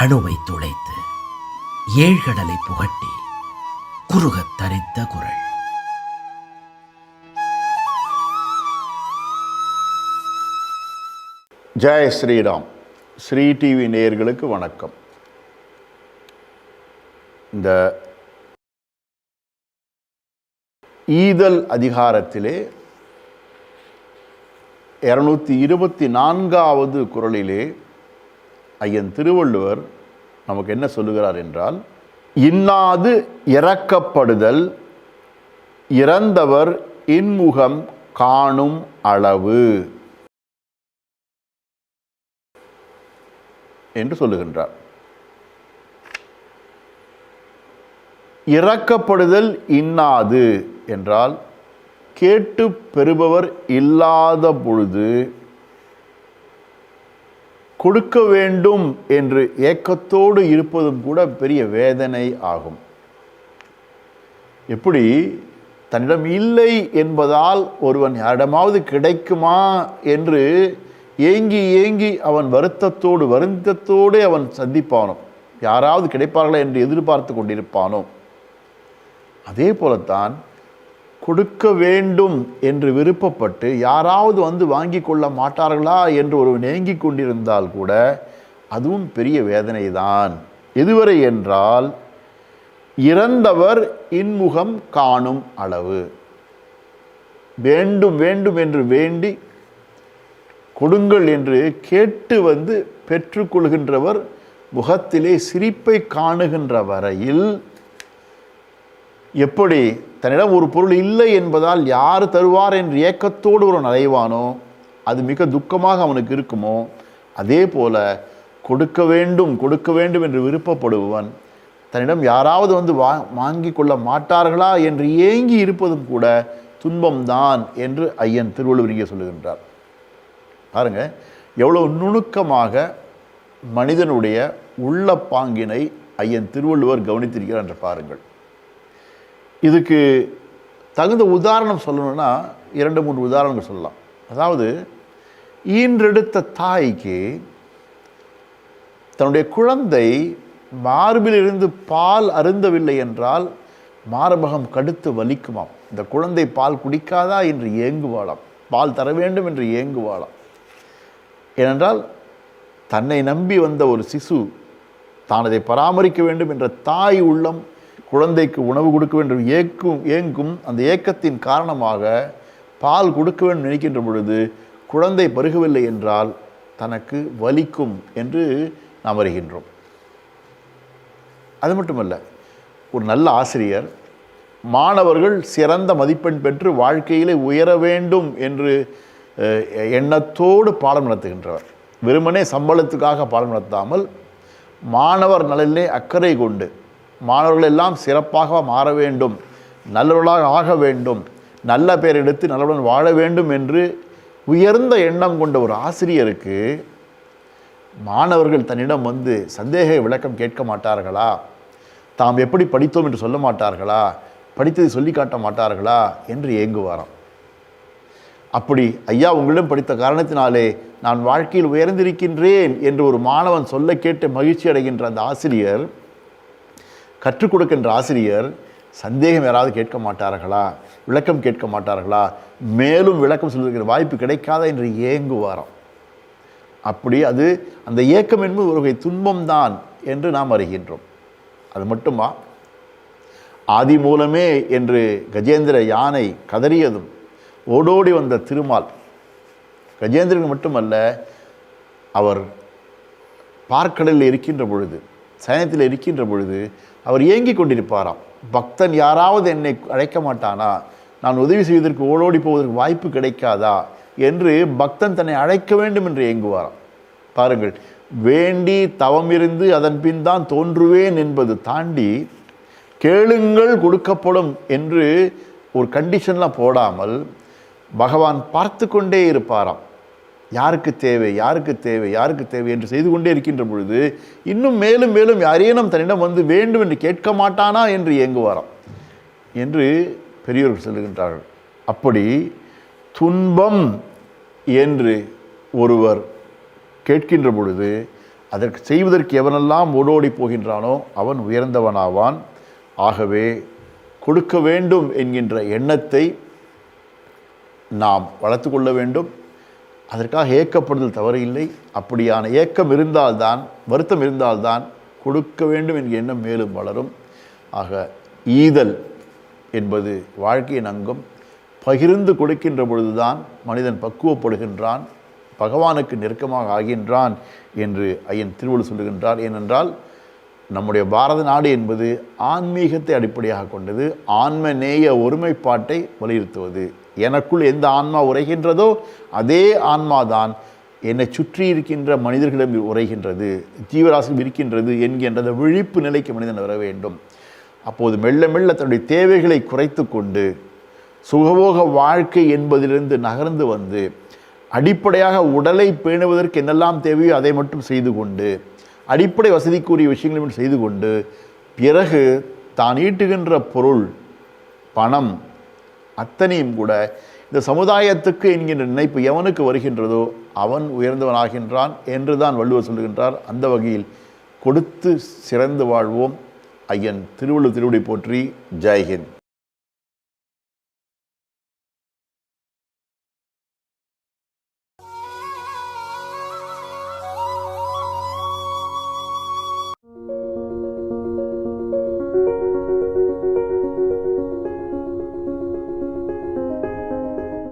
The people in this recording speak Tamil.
அணுவை துளைத்து ஏழ்கடலை புகட்டி குறுகத் தரித்த குரல். ஜெய் ஸ்ரீராம். ஸ்ரீ டிவி நேயர்களுக்கு வணக்கம். இந்த ஈதல் அதிகாரத்திலே இருநூத்தி இருபத்தி நான்காவது குரலிலே ஐயன் திருவள்ளுவர் நமக்கு என்ன சொல்லுகிறார் என்றால் இன்னாது இறக்கப்படுதல் இறந்தவர் இன்முகம் காணும் அளவு என்று சொல்லுகின்றார். இறக்கப்படுதல் இன்னாது என்றால் கேட்டு பெறுபவர் இல்லாத பொழுது கொடுக்க வேண்டும் என்று ஏக்கத்தோடு இருப்பதும் கூட பெரிய வேதனை ஆகும். எப்படி? தன்னிடம் இல்லை என்பதால் ஒருவன் யாரிடமாவது கிடைக்குமா என்று ஏங்கி ஏங்கி அவன் வருத்தத்தோடு வருத்தத்தோடு அவன் சந்திப்பானோ? யாராவது கிடைப்பார்களா என்று எதிர்பார்த்து கொண்டிருப்பானோ? அதே போலத்தான் கொடுக்க வேண்டும் என்று விருப்பப்பட்டு யாராவது வந்து வாங்கி கொள்ள மாட்டார்களா என்று ஒரு நேங்கி கொண்டிருந்தால் கூட அதுவும் பெரிய வேதனை தான் எதுவரை என்றால் இறந்தவர் இன்முகம் காணும் அளவு. வேண்டும் வேண்டும் என்று வேண்டி கொடுங்கள் என்று கேட்டு வந்து பெற்றுக்கொள்கின்றவர் முகத்திலே சிரிப்பை காணுகின்ற வரையில் எப்படி தன்னிடம் ஒரு பொருள் இல்லை என்பதால் யார் தருவார் என்று ஏக்கத்தோடு ஒரு நலைவானோ அது மிக துக்கமாக அவனுக்கு இருக்குமோ அதே போல கொடுக்க வேண்டும் கொடுக்க வேண்டும் என்று விருப்பப்படுபவன் தன்னிடம் யாராவது வந்து வா வாங்கி கொள்ள மாட்டார்களா என்று ஏங்கி இருப்பதும் கூட துன்பம்தான் என்று ஐயன் திருவள்ளுவர் இங்கே சொல்லுகின்றார். பாருங்க எவ்வளோ நுணுக்கமாக மனிதனுடைய உள்ள பாங்கினை ஐயன் திருவள்ளுவர் கவனித்திருக்கிறார் என்று பாருங்கள். இதுக்கு தகுந்த உதாரணம் சொல்லணும்னா இரண்டு மூன்று உதாரணங்கள் சொல்லலாம். அதாவது ஈன்றெடுத்த தாய்க்கு தன்னுடைய குழந்தை மார்பிலிருந்து பால் அருந்தவில்லை என்றால் மார்பகம் கடுத்து வலிக்குமாம். இந்த குழந்தை பால் குடிக்காதா என்று ஏங்குவாளாம். பால் தர வேண்டும் என்று ஏங்குவாளாம். ஏனென்றால் தன்னை நம்பி வந்த ஒரு சிசு தான் அதை பராமரிக்க வேண்டும் என்ற தாய் உள்ளம் குழந்தைக்கு உணவு கொடுக்க வேண்டும். ஏக்கும் ஏங்கும் அந்த ஏக்கத்தின் காரணமாக பால் கொடுக்க வேண்டும் நினைக்கின்ற பொழுது குழந்தை பருகவில்லை என்றால் தனக்கு வலிக்கும் என்று நாம் அறிகின்றோம். அது மட்டுமல்ல ஒரு நல்ல ஆசிரியர் மாணவர்கள் சிறந்த மதிப்பெண் பெற்று வாழ்க்கையிலே உயர வேண்டும் என்று எண்ணத்தோடு பாடம் நடத்துகின்றவர். வெறுமனே சம்பளத்துக்காக பாடம் நடத்தாமல் மாணவர் நலனிலே அக்கறை கொண்டு மாணவர்கள் எல்லாம் சிறப்பாக மாற வேண்டும் நல்லவர்களாக ஆக வேண்டும் நல்ல பேர் எடுத்து நல்லவுடன் வாழ வேண்டும் என்று உயர்ந்த எண்ணம் கொண்ட ஒரு ஆசிரியருக்கு மாணவர்கள் தன்னிடம் வந்து சந்தேக விளக்கம் கேட்க மாட்டார்களா? தாம் எப்படி படித்தோம் என்று சொல்ல மாட்டார்களா? படித்ததை சொல்லி காட்ட மாட்டார்களா? என்று ஏங்குவாராம். அப்படி ஐயா உங்களிடம் படித்த காரணத்தினாலே நான் வாழ்க்கையில் உயர்ந்திருக்கின்றேன் என்று ஒரு மாணவன் சொல்ல கேட்டு மகிழ்ச்சி அடைகின்ற அந்த ஆசிரியர் கற்றுக் கொடுக்கின்ற ஆசிரியர் சந்தேகம் யாராவது கேட்க மாட்டார்களா? விளக்கம் கேட்க மாட்டார்களா? மேலும் விளக்கம் சொல்வதற்கு வாய்ப்பு கிடைக்காதா என்று ஏங்குவாராம். அப்படி அது அந்த ஏக்கம் என்பது ஒரு வகை துன்பம்தான் என்று நாம் அறிகின்றோம். அது மட்டுமா? ஆதி மூலமே என்று கஜேந்திர யானை கதறியதும் ஓடோடி வந்த திருமால். கஜேந்திரன் மட்டுமல்ல அவர் பார்க்கடலில் இருக்கின்ற பொழுது சயனத்தில் இருக்கின்ற பொழுது அவர் ஏங்கிக் கொண்டிருப்பாராம். பக்தன் யாராவது என்னை அழைக்க மாட்டானா? நான் உதவி செய்வதற்கு ஓடோடி போவதற்கு வாய்ப்பு கிடைக்காதா? என்று பக்தன் தன்னை அழைக்க வேண்டும் என்று ஏங்குவாராம். பாருங்கள் வேண்டி தவமிருந்து அதன் பின் தான் தோன்றுவேன் என்பது தாண்டி கேளுங்கள் கொடுக்கப்படும் என்று ஒரு கண்டிஷன்லாம் போடாமல் பகவான் பார்த்து கொண்டே இருப்பாராம். யாருக்கு தேவை யாருக்கு தேவை யாருக்கு தேவை என்று செய்து கொண்டே இருக்கின்ற பொழுது இன்னும் மேலும் மேலும் யாரேனும் தன்னிடம் வந்து வேண்டும் என்று கேட்க மாட்டானா என்று இயங்குவாராம் என்று பெரியோர்கள் சொல்லுகின்றார்கள். அப்படி துன்பம் என்று ஒருவர் கேட்கின்ற பொழுது அதற்கு செய்வதற்கு எவனெல்லாம் ஓடோடி போகின்றானோ அவன் உயர்ந்தவனாவான். ஆகவே கொடுக்க வேண்டும் என்கின்ற எண்ணத்தை நாம் வளர்த்து கொள்ள வேண்டும். அதற்காக ஏக்கப்படுதல் தவறு இல்லை. அப்படியான ஏக்கம் இருந்தால்தான் வருத்தம் இருந்தால்தான் கொடுக்க வேண்டும் என்கிற எண்ணம் மேலும் வளரும். ஆக ஈதல் என்பது வாழ்க்கையின் அங்கம். பகிர்ந்து கொடுக்கின்ற பொழுதுதான் மனிதன் பக்குவப்படுகின்றான் பகவானுக்கு நெருக்கமாக ஆகின்றான் என்று ஐயன் திருவள்ளு சொல்லுகின்றார். ஏனென்றால் நம்முடைய பாரத நாடு என்பது ஆன்மீகத்தை அடிப்படையாக கொண்டது ஆன்மநேய ஒருமைப்பாட்டை வலியுறுத்துவது. எனக்குள் எந்த ஆன்மா உரைகின்றதோ அதே ஆன்மாதான் என்னை சுற்றி இருக்கின்ற மனிதர்களிடம் உரைகின்றது ஜீவராசியும் இருக்கின்றது என்கின்ற அந்த விழிப்பு நிலைக்கு மனிதன் வர வேண்டும். அப்போது மெல்ல மெல்ல தன்னுடைய தேவைகளை குறைத்து கொண்டு சுகபோக வாழ்க்கை என்பதிலிருந்து நகர்ந்து வந்து அடிப்படையாக உடலை பேணுவதற்கு என்னெல்லாம் தேவையோ அதை மட்டும் செய்து கொண்டு அடிப்படை வசதிக்குரிய விஷயங்களை செய்து கொண்டு பிறகு தான் ஈட்டுகின்ற பொருள் பணம் அத்தனையும் கூட இந்த சமுதாயத்துக்கு என்கின்ற நினைப்பு எவனுக்கு வருகின்றதோ அவன் உயர்ந்தவனாகின்றான் என்று தான் வள்ளுவர் சொல்லுகின்றார். அந்த வகையில் கொடுத்து சிறந்து வாழ்வோம். ஐயன் திருவள்ளுவர் திருவடி போற்றி. ஜெய்ஹிந்த்.